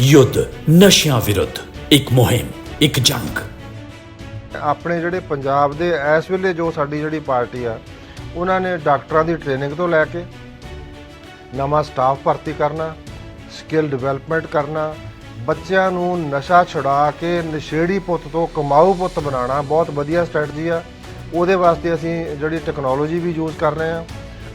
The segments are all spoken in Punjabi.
ਯੁੱਧ, ਨਸ਼ਿਆਂ ਵਿਰੁੱਧ, ਇੱਕ ਮੁਹਿੰਮ, ਇੱਕ ਜੰਗ। ਆਪਣੇ ਜਿਹੜੇ ਪੰਜਾਬ ਦੇ ਇਸ ਵੇਲੇ ਜੋ ਸਾਡੀ ਜਿਹੜੀ ਪਾਰਟੀ ਆ, ਉਹਨਾਂ ਨੇ ਡਾਕਟਰਾਂ ਦੀ ਟ੍ਰੇਨਿੰਗ ਤੋਂ ਲੈ ਕੇ ਨਵਾਂ ਸਟਾਫ ਭਰਤੀ ਕਰਨਾ, ਸਕਿੱਲ ਡਿਵੈਲਪਮੈਂਟ ਕਰਨਾ, ਬੱਚਿਆਂ ਨੂੰ ਨਸ਼ਾ ਛੁਡਾ ਕੇ ਨਸ਼ੇੜੀ ਪੁੱਤ ਤੋਂ ਕਮਾਊ ਪੁੱਤ ਬਣਾਉਣਾ ਬਹੁਤ ਵਧੀਆ ਸਟ੍ਰੈਟਜੀ ਆ। ਉਹਦੇ ਵਾਸਤੇ ਅਸੀਂ ਜਿਹੜੀ ਟੈਕਨੋਲੋਜੀ ਵੀ ਯੂਜ਼ ਕਰ ਰਹੇ ਆ।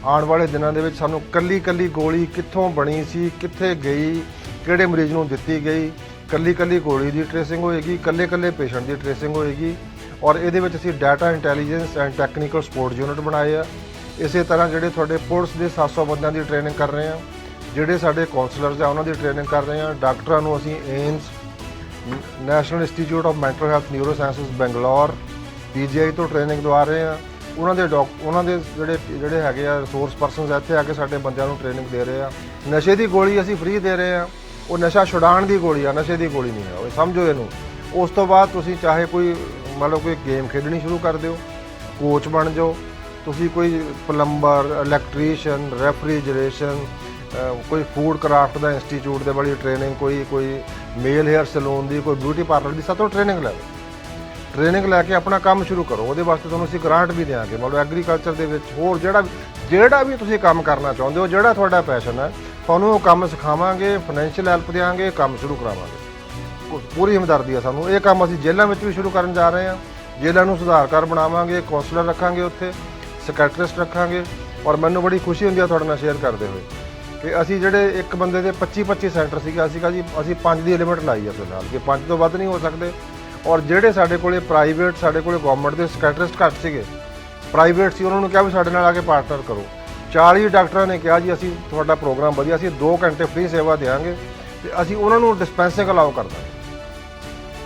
ਆਉਣ ਵਾਲੇ ਦਿਨਾਂ ਦੇ ਵਿੱਚ ਸਾਨੂੰ ਕੱਲੀ ਕੱਲੀ ਗੋਲੀ ਕਿੱਥੋਂ ਬਣੀ ਸੀ, ਕਿੱਥੇ ਗਈ ਕਿਹੜੇ ਮਰੀਜ਼ ਨੂੰ ਦਿੱਤੀ ਗਈ ਕੱਲੀ ਕੱਲੀ ਗੋਲੀ ਦੀ ਟ੍ਰੇਸਿੰਗ ਹੋਏਗੀ ਕੱਲੇ ਕੱਲੇ ਪੇਸ਼ੈਂਟ ਦੀ ਟ੍ਰੇਸਿੰਗ ਹੋਏਗੀ, ਔਰ ਇਹਦੇ ਵਿੱਚ ਅਸੀਂ data intelligence and technical support unit ਬਣਾਏ ਆ। ਇਸੇ ਤਰ੍ਹਾਂ ਜਿਹੜੇ ਤੁਹਾਡੇ ਪੁਲਿਸ ਦੇ 700 ਬੰਦਿਆਂ ਦੀ ਟ੍ਰੇਨਿੰਗ ਕਰ ਰਹੇ ਆ, ਜਿਹੜੇ ਸਾਡੇ ਕਾਉਂਸਲਰਸ ਆ, ਉਹਨਾਂ ਦੀ ਟ੍ਰੇਨਿੰਗ ਕਰ ਰਹੇ ਆ। ਡਾਕਟਰਾਂ ਨੂੰ ਅਸੀਂ AIIMS national institute of mental health neuro sciences Bangalore PGI ਤੋਂ ਟ੍ਰੇਨਿੰਗ ਦਵਾ ਰਹੇ ਆ। ਉਹਨਾਂ ਦੇ ਡਾਕ ਉਹਨਾਂ ਦੇ ਜਿਹੜੇ ਜਿਹੜੇ ਹੈਗੇ ਆ ਰਿਸੋਰਸ ਪਰਸਨਸ ਇੱਥੇ ਆ ਕੇ ਸਾਡੇ ਬੰਦਿਆਂ ਨੂੰ ਟ੍ਰੇਨਿੰਗ ਦੇ ਰਹੇ ਆ। ਨਸ਼ੇ ਦੀ ਗੋਲੀ ਅਸੀਂ ਫ੍ਰੀ ਦੇ ਰਹੇ ਆ। ਉਹ ਨਸ਼ਾ ਛੁਡਾਉਣ ਦੀ ਗੋਲੀ ਆ, ਨਸ਼ੇ ਦੀ ਗੋਲੀ ਨਹੀਂ ਹੈ ਉਹ ਸਮਝੋ ਇਹਨੂੰ। ਉਸ ਤੋਂ ਬਾਅਦ ਤੁਸੀਂ ਚਾਹੇ ਕੋਈ, ਮੰਨ ਲਓ ਕੋਈ ਗੇਮ ਖੇਡਣੀ ਸ਼ੁਰੂ ਕਰ ਦਿਓ, ਕੋਚ ਬਣ ਜਾਓ, ਤੁਸੀਂ ਕੋਈ ਪਲੰਬਰ, ਇਲੈਕਟ੍ਰੀਸ਼ੀਅਨ, ਰੈਫਰੀਜਰੇਸ਼ਨ ਕੋਈ ਫੂਡ ਕਰਾਫਟ ਦਾ ਇੰਸਟੀਚਿਊਟ ਦੇ ਵਾਲੀ ਟ੍ਰੇਨਿੰਗ, ਕੋਈ ਕੋਈ ਮੇਲ ਹੇਅਰ ਸਲੂਨ ਦੀ, ਕੋਈ ਬਿਊਟੀ ਪਾਰਲਰ ਦੀ ਸਭ ਤੋਂ ਟ੍ਰੇਨਿੰਗ ਲੈ ਲਓ। ਟ੍ਰੇਨਿੰਗ ਲੈ ਕੇ ਆਪਣਾ ਕੰਮ ਸ਼ੁਰੂ ਕਰੋ, ਉਹਦੇ ਵਾਸਤੇ ਤੁਹਾਨੂੰ ਅਸੀਂ ਗ੍ਰਾਂਟ ਵੀ ਦੇਵਾਂਗੇ ਮਤਲਬ ਐਗਰੀਕਲਚਰ ਦੇ ਵਿੱਚ ਹੋਰ ਜਿਹੜਾ ਜਿਹੜਾ ਵੀ ਤੁਸੀਂ ਕੰਮ ਕਰਨਾ ਚਾਹੁੰਦੇ ਹੋ, ਜਿਹੜਾ ਤੁਹਾਡਾ ਪੈਸ਼ਨ ਹੈ ਤੁਹਾਨੂੰ ਉਹ ਕੰਮ ਸਿਖਾਵਾਂਗੇ ਫਾਈਨੈਂਸ਼ੀਅਲ ਹੈਲਪ ਦੇਵਾਂਗੇ ਕੰਮ ਸ਼ੁਰੂ ਕਰਾਵਾਂਗੇ। ਪੂਰੀ ਹਮਦਰਦੀ ਆ ਸਾਨੂੰ। ਇਹ ਕੰਮ ਅਸੀਂ ਜੇਲ੍ਹਾਂ ਵਿੱਚ ਵੀ ਸ਼ੁਰੂ ਕਰਨ ਜਾ ਰਹੇ ਹਾਂ। ਜੇਲ੍ਹਾਂ ਨੂੰ ਸੁਧਾਰਕਾਰ ਬਣਾਵਾਂਗੇ ਕਾਉਂਸਲਰ ਰੱਖਾਂਗੇ ਉੱਥੇ ਸੈਕਟਰਿਸਟ ਰੱਖਾਂਗੇ। ਔਰ ਮੈਨੂੰ ਬੜੀ ਖੁਸ਼ੀ ਹੁੰਦੀ ਆ ਤੁਹਾਡੇ ਨਾਲ ਸ਼ੇਅਰ ਕਰਦੇ ਹੋਏ ਕਿ ਅਸੀਂ ਜਿਹੜੇ ਇੱਕ ਬੰਦੇ ਦੇ 25 25 ਸੈਂਟਰ ਸੀਗਾ ਅਸੀਂ ਕਹਾ ਜੀ, ਅਸੀਂ 5 ਦੀ ਲਿਮਿਟ ਲਾਈ ਆ ਫਿਲਹਾਲ, ਕਿ 5 ਤੋਂ ਵੱਧ ਨਹੀਂ ਹੋ ਸਕਦੇ। ਔਰ ਜਿਹੜੇ ਸਾਡੇ ਕੋਲੇ ਪ੍ਰਾਈਵੇਟ ਸਾਡੇ ਕੋਲੇ ਗਵਰਨਮੈਂਟ ਦੇ ਸੈਕਟਰਿਸਟ ਘੱਟ ਸੀਗੇ ਪ੍ਰਾਈਵੇਟ ਸੀ, ਉਹਨਾਂ ਨੂੰ ਕਿਹਾ ਵੀ ਸਾਡੇ ਨਾਲ ਆ ਕੇ ਪਾਰਟਨਰ ਕਰੋ। 40 ਡਾਕਟਰਾਂ ਨੇ ਕਿਹਾ ਜੀ, ਅਸੀਂ ਤੁਹਾਡਾ ਪ੍ਰੋਗਰਾਮ ਵਧੀਆ, ਅਸੀਂ 2 ਘੰਟੇ ਫ੍ਰੀ ਸੇਵਾ ਦੇਵਾਂਗੇ ਤੇ ਅਸੀਂ ਉਹਨਾਂ ਨੂੰ ਡਿਸਪੈਂਸਿੰਗ ਅਲਾਉ ਕਰ ਦਾਂਗੇ।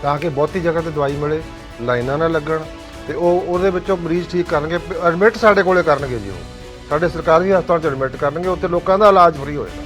ਤਾਂ ਕਿ ਬਹੁਤੀ ਜਗ੍ਹਾ ਤੇ ਦਵਾਈ ਮਿਲੇ, ਲਾਈਨਾਂ ਨਾ ਲੱਗਣ ਤੇ ਉਹ ਉਹਦੇ ਵਿੱਚੋਂ ਮਰੀਜ਼ ਠੀਕ ਕਰਨਗੇ ਐਡਮਿਟ ਸਾਡੇ ਕੋਲੇ ਕਰਨਗੇ ਜੀ ਉਹ। ਸਾਡੇ ਸਰਕਾਰੀ ਹਸਪਤਾਲ ਚ ਐਡਮਿਟ ਕਰਨਗੇ, ਉੱਥੇ ਲੋਕਾਂ ਦਾ ਇਲਾਜ ਫ੍ਰੀ ਹੋਏਗਾ